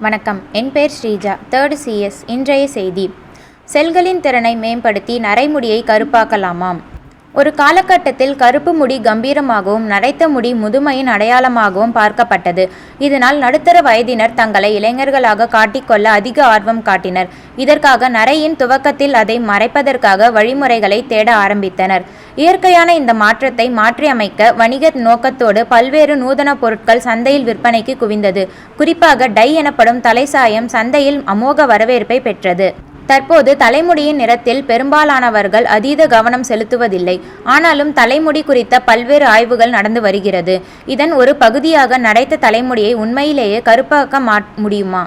வணக்கம். என் பெயர் Sreeja. Third CS இன்றைய செய்தி. செல்களின் திறனை மேம்படுத்தி நரைமுடியை கருப்பாக்கலாமாம்? ஒரு காலகட்டத்தில் கருப்பு முடி கம்பீரமாகவும் நரைத்த முடி முதுமையின் அடையாளமாகவும் பார்க்கப்பட்டது. இதனால் நடுத்தர வயதினர் தங்களை இளைஞர்களாக காட்டிக்கொள்ள அதிக ஆர்வம் காட்டினர். இதற்காக நரையின் துவக்கத்தில் அதை மறைப்பதற்காக வழிமுறைகளை தேட ஆரம்பித்தனர். இயற்கையான இந்த மாற்றத்தை மாற்றியமைக்க வணிக நோக்கத்தோடு பல்வேறு நூதன பொருட்கள் சந்தையில் விற்பனைக்கு குவிந்தது. குறிப்பாக டை எனப்படும் தலைசாயம் சந்தையில் அமோக வரவேற்பை பெற்றது. தற்போது தலைமுடியின் நிறத்தில் பெரும்பாலானவர்கள் அதீத கவனம் செலுத்துவதில்லை. ஆனாலும் தலைமுடி குறித்த பல்வேறு ஆய்வுகள் நடந்து வருகிறது. இதன் ஒரு பகுதியாக நடைத்த தலைமுடியை உண்மையிலேயே கருப்பாக்க மா முடியுமா?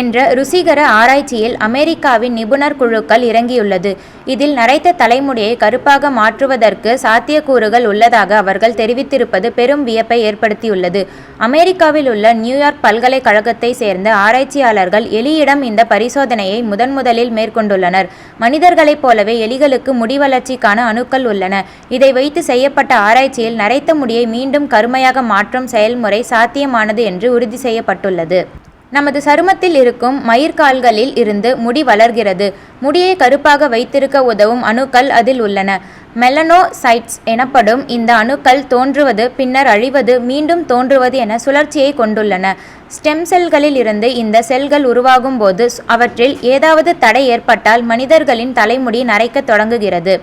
என்ற ருசிகர ஆராய்ச்சியில் அமெரிக்காவின் நிபுணர் குழுக்கள் இறங்கியுள்ளது. இதில் நரைத்த தலைமுடியை கருப்பாக மாற்றுவதற்கு சாத்தியக்கூறுகள் உள்ளதாக அவர்கள் தெரிவித்திருப்பது பெரும் வியப்பை ஏற்படுத்தியுள்ளது. அமெரிக்காவில் உள்ள நியூயார்க் பல்கலைக்கழகத்தை சேர்ந்த ஆராய்ச்சியாளர்கள் எலியிடம் இந்த பரிசோதனையை முதன் முதலில் மேற்கொண்டுள்ளனர். மனிதர்களைப் போலவே எலிகளுக்கு முடி வளர்ச்சிக்கான அணுக்கள் உள்ளன. இதை வைத்து செய்யப்பட்ட ஆராய்ச்சியில் நரைத்த முடியை மீண்டும் கருமையாக மாற்றும் செயல்முறை சாத்தியமானது என்று உறுதி செய்யப்பட்டுள்ளது. நமது சருமத்தில் இருக்கும் மயிர்கால்களில் இருந்து முடி வளர்கிறது. முடியை கருப்பாக வைத்திருக்க உதவும் அணுக்கள் அதில் உள்ளன. மெலனோசைட்ஸ் எனப்படும் இந்த அணுக்கள் தோன்றுவது பின்னர் அழிவது மீண்டும் தோன்றுவது என சுழற்சியை கொண்டுள்ளன. ஸ்டெம் செல்களில் இருந்து இந்த செல்கள் உருவாகும் போது அவற்றில் ஏதாவது தடை ஏற்பட்டால் மனிதர்களின் தலைமுடி நரைக்கத் தொடங்குகிறது.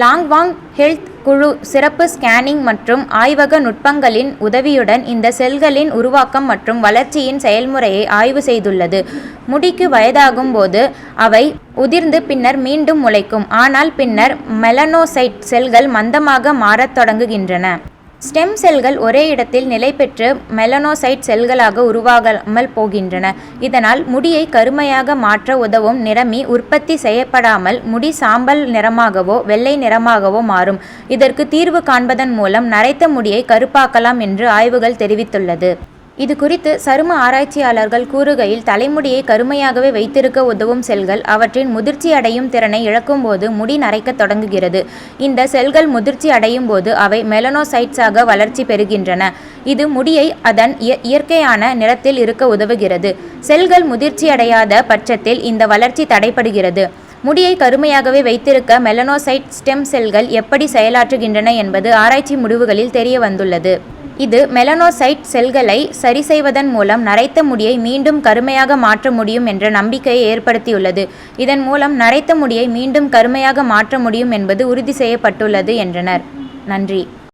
லாங்வாங் ஹெல்த் குழு சிறப்பு ஸ்கேனிங் மற்றும் ஆய்வக நுட்பங்களின் உதவியுடன் இந்த செல்களின் உருவாக்கம் மற்றும் வளர்ச்சியின் செயல்முறையை ஆய்வு செய்துள்ளது. முடிக்கு வயதாகும் போது அவை உதிர்ந்து பின்னர் மீண்டும் முளைக்கும். ஆனால் பின்னர் மெலனோசைட் செல்கள் மந்தமாக மாறத் தொடங்குகின்றன. ஸ்டெம் செல்கள் ஒரே இடத்தில் நிலை பெற்று மெலனோசைட் செல்களாக உருவாகாமல் போகின்றன. இதனால் முடியை கருமையாக மாற்ற உதவும் நிறமி உற்பத்தி செய்யப்படாமல் முடி சாம்பல் நிறமாகவோ வெள்ளை நிறமாகவோ மாறும். இதற்கு தீர்வு காண்பதன் மூலம் நரைத்த முடியை கருப்பாக்கலாம் என்று ஆய்வுகள் தெரிவித்துள்ளது. இது குறித்து சரும ஆராய்ச்சியாளர்கள் கூறுகையில் தலைமுடியை கருமையாகவே வைத்திருக்க உதவும் செல்கள் அவற்றின் முதிர்ச்சி அடையும் திறனை இழக்கும்போது முடி நரைக்க தொடங்குகிறது. இந்த செல்கள் முதிர்ச்சி அடையும் போது அவை மெலனோசைட்ஸாக வளர்ச்சி பெறுகின்றன. இது முடியை அதன் இயற்கையான நிறத்தில் இருக்க உதவுகிறது. செல்கள் முதிர்ச்சி அடையாத பட்சத்தில் இந்த வளர்ச்சி தடைப்படுகிறது முடியை கருமையாகவே வைத்திருக்க மெலனோசைட் ஸ்டெம் செல்கள் எப்படி செயலாற்றுகின்றன என்பது ஆராய்ச்சி முடிவுகளில் தெரிய வந்துள்ளது இது மெலனோசைட் செல்களை சரி செய்வதன் மூலம் நரைத்த முடியை மீண்டும் கருமையாக மாற்ற முடியும் என்ற நம்பிக்கையை ஏற்படுத்தியுள்ளது. இதன் மூலம் நரைத்த முடியை மீண்டும் கருமையாக மாற்ற முடியும் என்பது உறுதி செய்யப்பட்டுள்ளது என்றனர். நன்றி.